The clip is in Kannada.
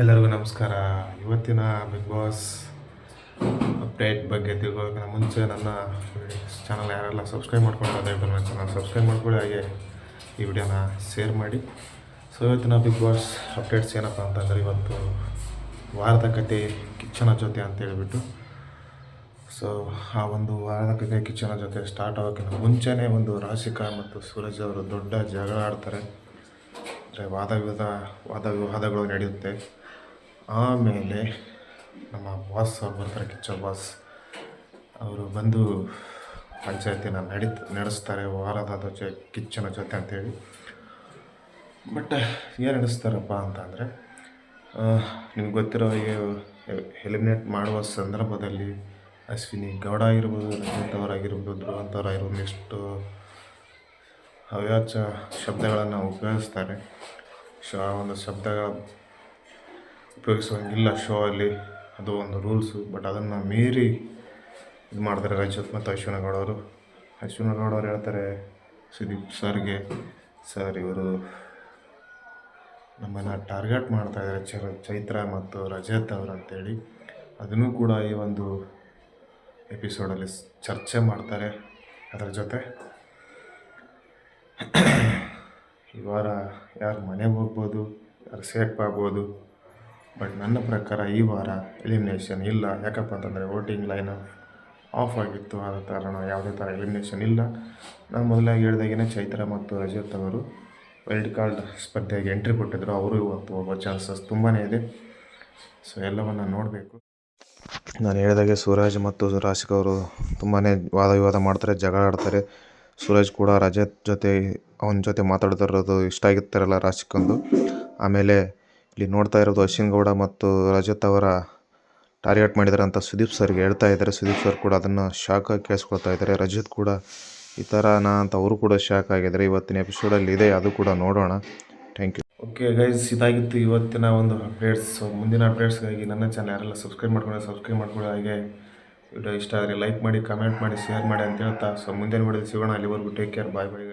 ಎಲ್ಲರಿಗೂ ನಮಸ್ಕಾರ. ಇವತ್ತಿನ ಬಿಗ್ ಬಾಸ್ ಅಪ್ಡೇಟ್ ಬಗ್ಗೆ ತಿಳ್ಕೊಳ್ಳೋಕೆ ಮುಂಚೆ ನನ್ನ ಚಾನಲ್ ಯಾರೆಲ್ಲ ಸಬ್ಸ್ಕ್ರೈಬ್ ಮಾಡ್ಕೊಂಡು ದಯವಿಟ್ಟು ನನ್ನ ಚಾನಲ್ ಸಬ್ಸ್ಕ್ರೈಬ್ ಮಾಡ್ಕೊಳ್ಳಿ, ಹಾಗೆ ಈ ವಿಡಿಯೋನ ಶೇರ್ ಮಾಡಿ. ಸೊ ಇವತ್ತಿನ ಬಿಗ್ ಬಾಸ್ ಅಪ್ಡೇಟ್ಸ್ ಏನಪ್ಪ ಅಂತಂದರೆ, ಇವತ್ತು ವಾರದ ಕತೆ ಕಿಚ್ಚನ ಜೊತೆ ಅಂತ ಹೇಳಿಬಿಟ್ಟು. ಸೊ ಆ ಒಂದು ವಾರದ ಕತೆ ಕಿಚ್ಚನ ಜೊತೆ ಸ್ಟಾರ್ಟ್ ಆಗೋಕ್ಕಿಂತ ಮುಂಚೆನೇ ಒಂದು ರಾಶಿಕಾ ಮತ್ತು ಸೂರಜ್ ಅವರು ದೊಡ್ಡ ಜಗಳ ಆಡ್ತಾರೆ. ಅಂದರೆ ವಾದ ವಿವಾದ, ವಾದ ವಿವಾದಗಳು ನಡೆಯುತ್ತೆ. ಆಮೇಲೆ ನಮ್ಮ ಬಾಸ್ ಅವ್ರು ಬರ್ತಾರೆ, ಕಿಚ್ಚ ಬಾಸ್ ಅವರು ಬಂದು ಪಂಚಾಯತಿನ ನಡಿ, ನಡೆಸ್ತಾರೆ ವಾರದ ಜೊತೆ ಕಿಚ್ಚನ ಜೊತೆ ಅಂತೇಳಿ. ಬಟ್ ಏನು ನಡೆಸ್ತಾರಪ್ಪ ಅಂತಂದರೆ ನಿಮ್ಗೆ ಗೊತ್ತಿರೋ ಹಾಗೆ ಎಲಿಮಿನೇಟ್ ಮಾಡುವ ಸಂದರ್ಭದಲ್ಲಿ ಅಶ್ವಿನಿ ಗೌಡ ಆಗಿರ್ಬೋದು, ರಜತ್ ಅವರಾಗಿರ್ಬೋದು ಧ್ರುವಂತ್ ಅವರಾಗಿರ್ಬೋದು ನೆಕ್ಸ್ಟು ಹವ್ಯಾಚ ಶಬ್ದಗಳನ್ನು ಉಪಯೋಗಿಸ್ತಾರೆ. ಶ, ಒಂದು ಶಬ್ದಗಳ ಉಪಯೋಗಿಸುವಂಗಿಲ್ಲ ಶೋ ಅಲ್ಲಿ. ಅದು ಒಂದು ರೂಲ್ಸು ಬಟ್ ಅದನ್ನು ಮೀರಿ ಇದು ಮಾಡ್ತಾರೆ ರಜತ್ ಮತ್ತು ಅಶ್ವಿನಗೌಡ ಅವರು. ಅಶ್ವಿನಗೌಡ ಅವ್ರು ಹೇಳ್ತಾರೆ, ಸುದೀಪ್ ಸರ್ಗೆ, ಸರ್ ಇವರು ನಮ್ಮನ್ನು ಟಾರ್ಗೆಟ್ ಮಾಡ್ತಾ ಇದ್ದಾರೆ ಚರ, ಚೈತ್ರ ಮತ್ತು ರಜತ್ ಅವರು ಅಂತೇಳಿ. ಅದನ್ನು ಕೂಡ ಈ ಒಂದು ಎಪಿಸೋಡಲ್ಲಿ ಚರ್ಚೆ ಮಾಡ್ತಾರೆ ಅದರ ಜೊತೆ. ಈ ವಾರ ಯಾರು ಮನೆಗೆ ಹೋಗ್ಬೋದು, ಯಾರು ಸೇಫ್ ಆಗ್ಬೋದು ಬಟ್ ನನ್ನ ಪ್ರಕಾರ ಈ ವಾರ ಎಲಿಮಿನೇಷನ್ ಇಲ್ಲ. ಯಾಕಪ್ಪ ಅಂತಂದರೆ ವೋಟಿಂಗ್ ಲೈನ್ ಆಫ್ ಆಗಿತ್ತು. ಆದ ಕಾರಣ ಯಾವುದೇ ಥರ ಎಲಿಮಿನೇಷನ್ ಇಲ್ಲ. ನಾನು ಮೊದಲಾಗಿ ಹೇಳಿದಾಗೇ ಚೈತ್ರ ಮತ್ತು ರಜತ್ ಅವರು ವೈಲ್ಡ್ ಕಾರ್ಡ್ ಸ್ಪರ್ಧೆಗೆ ಎಂಟ್ರಿ ಕೊಟ್ಟಿದ್ದರು ಅವರು ಇವತ್ತು ಹೋಗೋ ಚಾನ್ಸಸ್ ತುಂಬಾ ಇದೆ. ಸೊ ಎಲ್ಲವನ್ನು ನೋಡಬೇಕು. ನಾನು ಹೇಳಿದಾಗೆ ಸೂರಜ್ ಮತ್ತು ರಾಶಿಕ್ ಅವರು ತುಂಬಾ ವಾದ ವಿವಾದ ಮಾಡ್ತಾರೆ, ಜಗಳ ಆಡ್ತಾರೆ. ಸೂರಜ್ ಕೂಡ ರಜತ್ ಜೊತೆ, ಅವನ ಜೊತೆ ಮಾತಾಡ್ತಿರೋದು ಇಷ್ಟ ಆಗಿರ್ತಾರಲ್ಲ ರಾಶಿಕಂದು. ಆಮೇಲೆ ಇಲ್ಲಿ ನೋಡ್ತಾ ಇರೋದು ಅಶ್ವಿನ್ ಗೌಡ ಮತ್ತು ರಜತ್ ಅವರ ಟಾರ್ಗೆಟ್ ಮಾಡಿದ್ದಾರೆ ಅಂತ ಸುದೀಪ್ ಸರ್ಗೆ ಹೇಳ್ತಾ ಇದ್ದಾರೆ. ಸುದೀಪ್ ಸರ್ ಕೂಡ ಅದನ್ನು ಆಗಿ ಕೇಳಿಸ್ಕೊಳ್ತಾ ಇದ್ದಾರೆ. ರಜತ್ ಕೂಡ ಈ ಥರನಾ ಅಂತ ಅವರು ಕೂಡ ಶಾಕ್ ಆಗಿದ್ದಾರೆ. ಇವತ್ತಿನ ಎಪಿಸೋಡಲ್ಲಿ ಇದೆ, ಅದು ಕೂಡ ನೋಡೋಣ. ಥ್ಯಾಂಕ್ ಯು ಓಕೆ ಗೈಸ್ ಇದಾಗಿತ್ತು ಇವತ್ತಿನ ಒಂದು ಅಪ್ಡೇಟ್ಸ್ ಮುಂದಿನ ಅಪ್ಡೇಟ್ಸ್ಗಾಗಿ ನನ್ನ ಚಾನಲ್ ಯಾರೆಲ್ಲ ಸಬ್ಸ್ಕ್ರೈಬ್ ಮಾಡ್ಕೊಳ್ಳಿ ಸಬ್ಸ್ಕ್ರೈಬ್ ಮಾಡ್ಕೊಳ್ಳಿ. ಹಾಗೆ ವಿಡಿಯೋ ಇಷ್ಟ ಆದರೆ ಲೈಕ್ ಮಾಡಿ ಕಮೆಂಟ್ ಮಾಡಿ ಶೇರ್ ಮಾಡಿ ಅಂತ ಹೇಳ್ತಾ. ಸೊ ಮುಂದಿನ ವಿಡಿಯೋದಲ್ಲಿ ಸಿಗೋಣ. ಅಲ್ಲಿವರೆಗೂ ಟೇಕ್ ಕೇರ್ ಬಾಯ್ ಬಾಯ್